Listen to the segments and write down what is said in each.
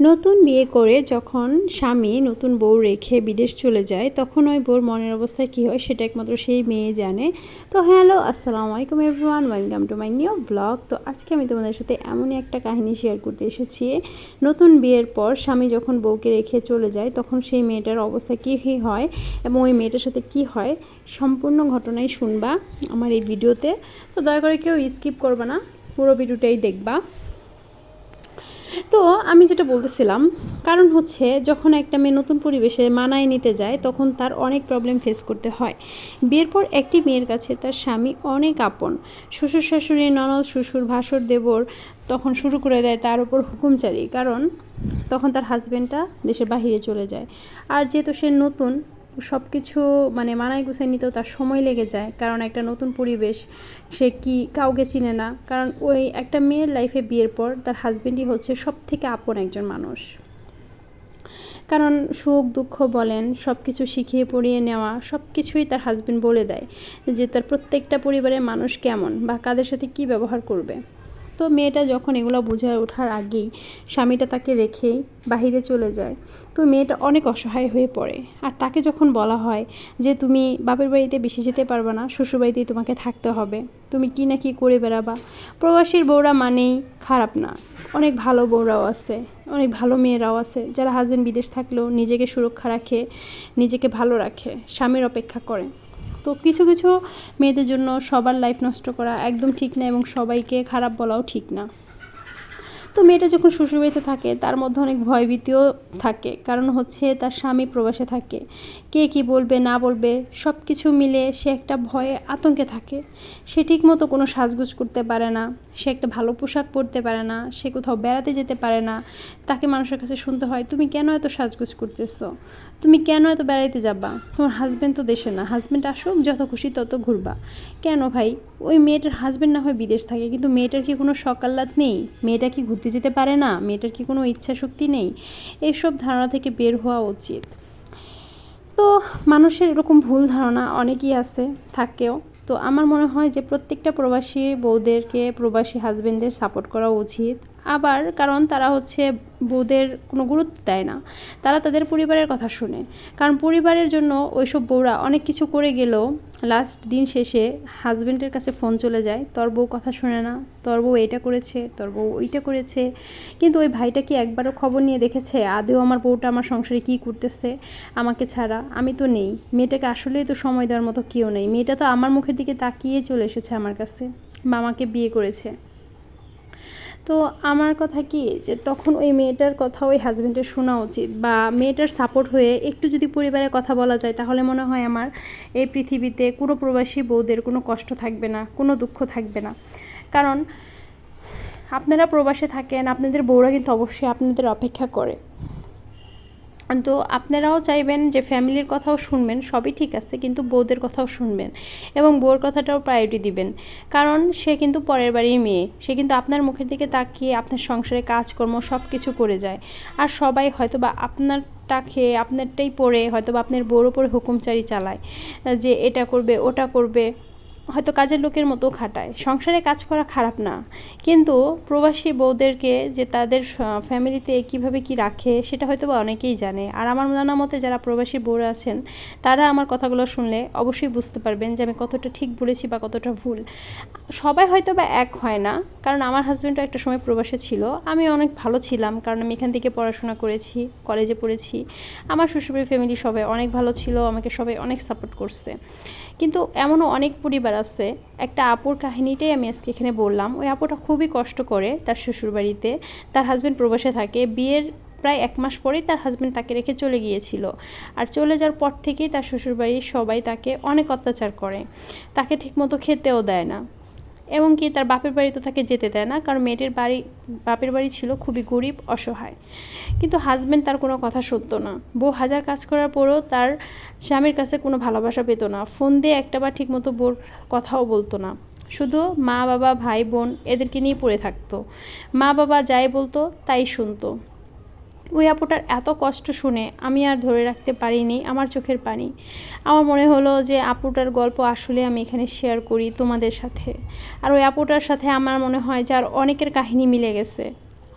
নতুন বিয়ে করে যখন স্বামী নতুন বউ রেখে বিদেশ চলে যায়, তখন ওই বউর মনের অবস্থা কী হয় সেটা একমাত্র সেই মেয়ে জানে। তো হ্যালো, আসসালামু আলাইকুম everyone welcome to my new blog তো আজকে আমি তোমাদের সাথে এমনই একটা কাহিনী শেয়ার করতে এসেছি। নতুন বিয়ের পর স্বামী যখন বউকে রেখে চলে যায়, তখন সেই মেয়েটার অবস্থা কী কী হয় এবং ওই মেয়েটার সাথে কি হয় সম্পূর্ণ ঘটনাই শুনবা আমার এই ভিডিওতে। তো দয়া করে কেউ স্কিপ করবা না, পুরো ভিডিওটাই দেখবা। তো আমি যেটা বলতেছিলাম, কারণ হচ্ছে যখন একটা মেয়ে নতুন পরিবেশে মানায় নিতে যায়, তখন তার অনেক প্রবলেম ফেস করতে হয়। বিয়ের পর একটি মেয়ের কাছে তার স্বামী অনেক আপন। শ্বশুর শাশুড়ি, ননদ, শ্বশুর, ভাসুর, দেবর তখন শুরু করে দেয় তার উপর হুকুমচারি। কারণ তখন তার হাজব্যান্ডটা দেশের বাহিরে চলে যায়। আর যেহেতু সে নতুন সব কিছু মানে মানায় গুছাই নিতেও তার সময় লেগে যায়। কারণ একটা নতুন পরিবেশ, সে কি কাউকে চিনে না। কারণ ওই একটা মেয়ের লাইফে বিয়ের পর তার হাজব্যান্ডই হচ্ছে সব থেকে আপন একজন মানুষ। কারণ সুখ, দুঃখ বলেন সব কিছু শিখিয়ে পড়িয়ে নেওয়া সব কিছুই তার হাজব্যান্ড বলে দেয় যে তার প্রত্যেকটা পরিবারের মানুষ কেমন বা কাদের সাথে কি ব্যবহার করবে। তো মেয়েটা যখন এগুলো বুঝে ওঠার আগেই স্বামীটা তাকে রেখেই বাহিরে চলে যায়। তো মেয়েটা অনেক অসহায় হয়ে পড়ে। আর তাকে যখন বলা হয় যে, তুমি বাপের বাড়িতে বেশি যেতে পারবে না শ্বশুরবাড়িতেই তোমাকে থাকতে হবে। তুমি কি না কি করে বেড়াবা? প্রবাসীর বউরা মানেই খারাপ না। অনেক ভালো বউরাও আছে, অনেক ভালো মেয়েরাও আছে, যারা হাজব্যান্ড বিদেশ থাকলেও নিজেকে সুরক্ষা রাখে, নিজেকে ভালো রাখে, স্বামীর অপেক্ষা করে। তো কিছু কিছু মেয়েদের জন্য সবার লাইফ নষ্ট করা একদম ঠিক না এবং সবাইকে খারাপ বলাও ঠিক না। তো মেয়েটা যখন শ্বশুরবাড়িতে থাকে, তার মধ্যে অনেক ভয়ভীতিও থাকে। কারণ হচ্ছে তার স্বামী প্রবাসে থাকে। কে কি বলবে, না বলবে সব কিছু মিলে সে একটা ভয়ে আতঙ্কে থাকে। সে ঠিক মতো কোনো সাজগুজ করতে পারে না, সে একটা ভালো পোশাক পরতে পারে না, সে কোথাও বেড়াতে যেতে পারে না। তাকে মানুষের কাছে শুনতে হয়, তুমি কেন এত সাজগুজ করতেছো? তুমি কেন এত বেড়াইতে যাবা? তোমার হাজব্যান্ড তো দেশে না। হাজব্যান্ড আসুক, যত খুশি তত ঘুরবা। কেন ভাই? ওই মেয়েটার হাজব্যান্ড না হয় বিদেশ থাকে, কিন্তু মেয়েটার কি কোনো সকাল্লাত নেই? মেয়েটা কি ঘুরতে যেতে পারে না, মেয়েটার কি কোনো ইচ্ছা শক্তি নেই? এইসব ধারণা থেকে বের হওয়া উচিত। তো মানুষের এরকম ভুল ধারণা অনেকই আছে থাকেও। তো আমার মনে হয় যে প্রত্যেকটা প্রবাসী বউদেরকে, প্রবাসী হাজবেন্ডদের সাপোর্ট করা উচিত। আবার কারণ তারা হচ্ছে বউদের কোনো গুরুত্ব দেয় না। তারা তাদের পরিবারের কথা শুনে। কারণ পরিবারের জন্য ওইসব বউরা অনেক কিছু করে গেলেও লাস্ট দিন শেষে হাজব্যান্ডের কাছে ফোন চলে যায়, তোর বউ কথা শুনে না। তোর বউ এইটা করেছে, তোর বউ ওইটা করেছে। কিন্তু ওই ভাইটা কি একবারও খবর নিয়ে দেখেছে, আদেও আমার বউটা আমার সংসারে কী করতেছে? আমাকে ছাড়া। আমি তো নেই। মেয়েটাকে আসলেই তো সময় দেওয়ার মতো কেউ নেই। মেয়েটা তো আমার মুখের দিকে তাকিয়ে চলে এসেছে আমার কাছে। মামাকে বিয়ে করেছে। তো আমার কথা কি, যে তখন ওই মেয়েটার কথা ওই হাজব্যান্ডের শোনা উচিত বা মেয়েটার সাপোর্ট হয়ে একটু যদি পরিবারে কথা বলা যায়, তাহলে মনে হয় আমার এই পৃথিবীতে কোনো প্রবাসী বউদের কোনো কষ্ট থাকবে না, কোনো দুঃখ থাকবে না। কারণ আপনারা প্রবাসে থাকেন, আপনাদের বউরা কিন্তু অবশ্যই আপনাদের অপেক্ষা করে। তো আপনারাও চাইবেন যে ফ্যামিলির কথাও শুনবেন, সবই ঠিক আছে, কিন্তু বউদের কথাও শুনবেন এবং বউর কথাটাও প্রায়োরিটি দিবেন। কারণ সে কিন্তু পরের বাড়ির মেয়ে, সে কিন্তু আপনার মুখের দিকে তাকিয়ে আপনার সংসারে কাজকর্ম সব কিছু করে যায়। আর সবাই হয়তো বা আপনারটা খেয়ে, আপনারটাই পড়ে হয়তো বা আপনার বউর ওপরে হুকুমচারি চালায়, যে এটা করবে, ওটা করবে। হয়তো কাজের লোকের মতো খাটায়। সংসারে কাজ করা খারাপ না। কিন্তু প্রবাসী বউদেরকে যে তাদের ফ্যামিলিতে কীভাবে কি রাখে, সেটা হয়তো বা অনেকেই জানে। আর আমার জানা মতে যারা প্রবাসী বউরা আছেন, তারা আমার কথাগুলো শুনলে অবশ্যই বুঝতে পারবেন যে আমি কতটা ঠিক বলেছি বা কতটা ভুল। সবাই হয়তো বা এক হয় না, কারণ আমার হাজব্যান্ডও একটা সময় প্রবাসে ছিল। আমি অনেক ভালো ছিলাম, কারণ আমি এখান থেকে পড়াশোনা করেছি কলেজে পড়েছি। আমার শ্বশুরের ফ্যামিলি সবাই অনেক ভালো ছিল, আমাকে সবাই অনেক সাপোর্ট করছে। কিন্তু এমনও অনেক পরিবার আছে। একটা আপুর কাহিনীটাই আমি আজকে এখানে বললাম। ওই আপুটা খুবই কষ্ট করে তার শ্বশুরবাড়িতে। তার হাজব্যান্ড প্রবাসে থাকে। বিয়ের প্রায় এক মাস পরেই তার হাজব্যান্ড তাকে রেখে চলে গিয়েছিল। আর চলে যাওয়ার পর থেকেই তার শ্বশুরবাড়ির সবাই তাকে অনেক অত্যাচার করে। তাকে ঠিকমতো খেতেও দেয় না। এবং কি তার বাপের বাড়ি তো তাকে যেতে দেয় না, কারণ মেয়েটির বাড়ি, বাপের বাড়ি ছিল খুবই গরিব, অসহায়। কিন্তু হাজব্যান্ড তার কোনো কথা শুনতো না। বউ হাজার কাজ করার পরেও তার স্বামীর কাছে কোনো ভালোবাসা পেতো না। ফোন দিয়ে একটাবার ঠিকমতো বোর কথাও বলতো না। শুধু মা, বাবা, ভাই, বোন এদেরকে নিয়ে পড়ে থাকতো। মা, বাবা যাই বলতো তাই শুনতো। ওই আপুটার এত কষ্ট শুনে আমি আর ধরে রাখতে পারিনি আমার চোখের পানি। আমার মনে হলো যে আপুটার গল্প আসলে আমি এখানে শেয়ার করি তোমাদের সাথে। আর ওই আপুটার সাথে আমার মনে হয় যে আর অনেকের কাহিনী মিলে গেছে।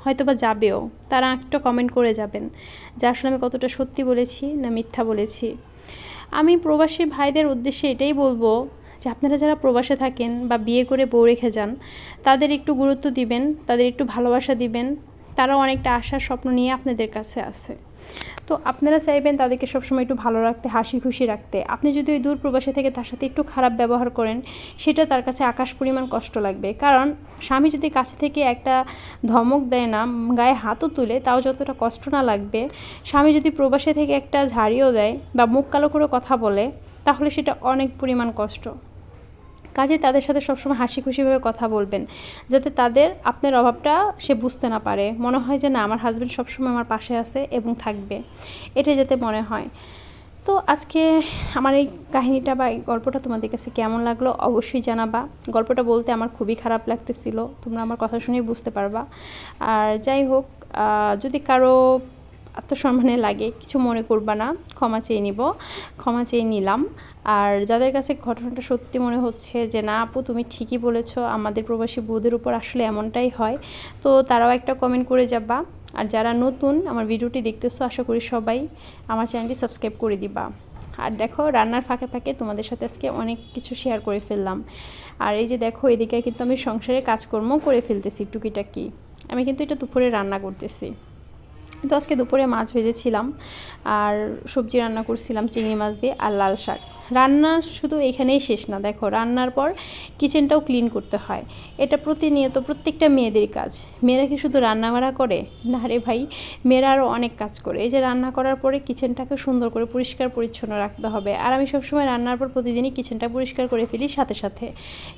হয়তো বা যাবেও। তারা একটা কমেন্ট করে যাবেন যে আসলে আমি কতটা সত্যি বলেছি না মিথ্যা বলেছি। আমি প্রবাসী ভাইদের উদ্দেশ্যে এটাই বলব যে আপনারা যারা প্রবাসে থাকেন বা বিয়ে করে বউ রেখে যান, তাদের একটু গুরুত্ব দিবেন, তাদের একটু ভালোবাসা দিবেন তারাও অনেকটা আশার স্বপ্ন নিয়ে আপনাদের কাছে আছে। তো আপনারা চাইবেন তাদেরকে সবসময় একটু ভালো রাখতে, হাসি খুশি রাখতে। আপনি যদি ওই দূর প্রবাসে থেকে তার সাথে একটু খারাপ ব্যবহার করেন, সেটা তার কাছে আকাশ পরিমাণ কষ্ট লাগবে। কারণ স্বামী যদি কাছে থেকে একটা ধমক দেয় না, গায়ে হাতও তুলে, তাও যতটা কষ্ট না লাগবে, স্বামী যদি প্রবাসে থেকে একটা ঝাড়িও দেয় বা মুখ কালো করে কথা বলে, তাহলে সেটা অনেক পরিমাণ কষ্ট। কাজে তাদের সাথে সবসময় হাসি খুশিভাবে কথা বলবেন, যাতে তাদের আপনার অভাবটা সে বুঝতে না পারে। মনে হয় যে না, আমার হাজব্যান্ড সবসময় আমার পাশে আছে এবং থাকবে। এটা যাতে মনে হয়। তো আজকে আমার এই কাহিনীটা বা এই গল্পটা তোমাদের কাছে কেমন লাগল অবশ্যই জানাবা। গল্পটা বলতে আমার খুবই খারাপ লাগতেছিল। তোমরা আমার কথা শুনেই বুঝতে পারবা। আর যাই হোক যদি কারও আত্মসম্মানে লাগে, কিছু মনে করবা না, ক্ষমা চেয়ে নিব, ক্ষমা চেয়ে নিলাম। আর যাদের কাছে ঘটনাটা সত্যি মনে হচ্ছে যে, না আপু, তুমি ঠিকই বলেছ, আমাদের প্রবাসী বউদের উপর আসলে এমনটাই হয়, তো তারাও একটা কমেন্ট করে যাবা। আর যারা নতুন আমার ভিডিওটি দেখতেছো, আশা করি সবাই আমার চ্যানেলটি সাবস্ক্রাইব করে দিবা। আর দেখো, রান্নার ফাঁকে ফাঁকে তোমাদের সাথে আজকে অনেক কিছু শেয়ার করে ফেললাম। আর এই যে দেখো, এদিকে কিন্তু আমি সংসারে কাজকর্ম করে ফেলতেছি, টুকিটাকি। আমি কিন্তু এটা দুপুরে রান্না করতেছি। তো আজকে দুপুরে মাছ ভেজেছিলাম আর সবজি রান্না করছিলাম চিংড়ি মাছ দিয়ে আর লাল শাক। রান্না শুধু এখানেই শেষ না, দেখো, রান্নার পর কিচেনটাও ক্লিন করতে হয়। এটা প্রতিনিয়ত প্রত্যেকটা মেয়েদের কাজ। মেয়েরা কি শুধু রান্না করে? না রে ভাই, মেয়েরা আরও অনেক কাজ করে। এই যে রান্না করার পরে কিচেনটাকে সুন্দর করে পরিষ্কার পরিচ্ছন্ন রাখতে হবে। আর আমি সবসময় রান্নার পর প্রতিদিনই কিচেনটা পরিষ্কার করে ফেলি সাথে সাথে।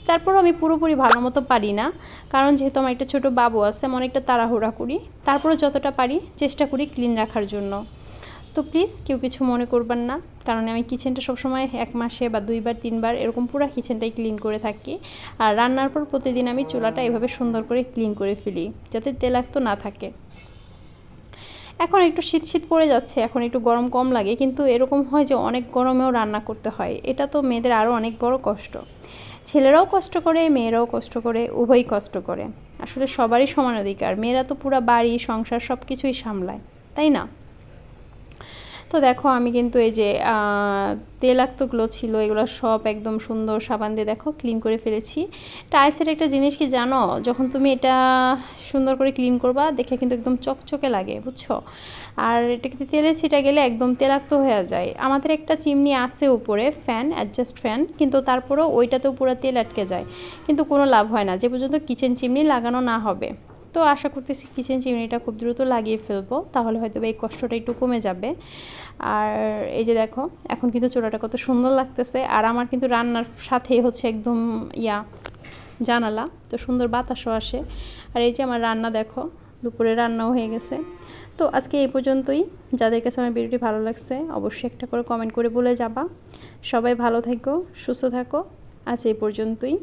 তারপরও আমি পুরোপুরি ভালো মতো পারি না। কারণ যেহেতু আমার একটা ছোটো বাবু আছে, আমি অনেকটা তাড়াহুড়া করি। তারপরে যতটা পারি চেষ্টা করি ক্লিন রাখার জন্য। তো প্লিজ কেউ কিছু মনে করবেন না, কারণ আমি কিচেনটা সবসময় এক মাসে বা দুইবার, তিনবার এরকম পুরো কিচেনটাই ক্লিন করে থাকি। আর রান্নার পর প্রতিদিন আমি চুলাটা এভাবে সুন্দর করে ক্লিন করে ফেলি, যাতে তেলাক্ত না থাকে। এখন একটু শীত শীত পড়ে যাচ্ছে, এখন একটু গরম কম লাগে, কিন্তু এরকম হয় যে অনেক গরমেও রান্না করতে হয়। এটা তো মেয়েদের আরও অনেক বড় কষ্ট। ছেলেরাও কষ্ট করে, মেয়েরাও কষ্ট করে, উভয়ই কষ্ট করে। আসলে সবারই সমান অধিকার। মেয়েরা তো পুরো বাড়ি, সংসার সব কিছুই সামলায়, তাই না? তো দেখো আমি কিন্তু এই যে তেলাক্তগুলো ছিল, এগুলো সব একদম সুন্দর সাবান দিয়ে দেখো ক্লিন করে ফেলেছি। টাইলসের একটা জিনিস কি জানো? যখন তুমি এটা সুন্দর করে ক্লিন করবা, দেখে কিন্তু একদম চকচকে লাগে, বুঝছ? আর এটা কিন্তু তেলে ছিটা গেলে একদম তেলাক্ত হয়ে যায়। আমাদের একটা চিমনি আছে উপরে ফ্যান অ্যাডজাস্ট ফ্যান কিন্তু তারপরেও ওইটাতেও পুরো তেল আটকে যায়। কিন্তু কোনো লাভ হয় না, যে পর্যন্ত কিচেন চিমনি লাগানো না হবে। তো আশা করতেছি কিচেন চিমনিটা খুব দ্রুত লাগিয়ে ফেলব, তাহলে হয়তো এই কষ্টটা একটু কমে যাবে। আর এই যে দেখো, এখন কিন্তু চোলাটা কত সুন্দর লাগতেছে, আর আমার কিন্তু রান্নার সাথে হচ্ছে একদম ইয়া, জানালা, তো সুন্দর বাতাসও আসে। আর এই যে আমার রান্না দেখো, দুপুরে রান্নাও হয়ে গেছে। তো আজকে এই পর্যন্তই, যাদের কাছে আমার ভিডিওটি ভালো লাগছে, অবশ্যই একটা করে কমেন্ট করে বলে যাবা। সবাই ভালো থাকো, সুস্থ থাকো, আজ এই পর্যন্তই,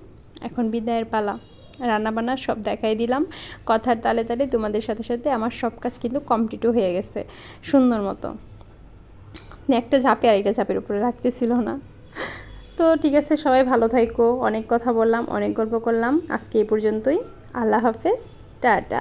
এখন বিদায়ের পালা। রান্নাবান্না সব দেখাই দিলাম। কথার তালে তালে তোমাদের সাথে সাথে আমার সব কাজ কিন্তু কমপ্লিটও হয়ে গেছে, সুন্দর মতো। একটা ঝাঁপে আরেকটা ঝাঁপের উপরে রাখতেছিল না। তো ঠিক আছে, সবাই ভালো থাকো অনেক কথা বললাম, অনেক গল্প করলাম। আজকে এই পর্যন্তই। আল্লাহ হাফেজ। টাটা।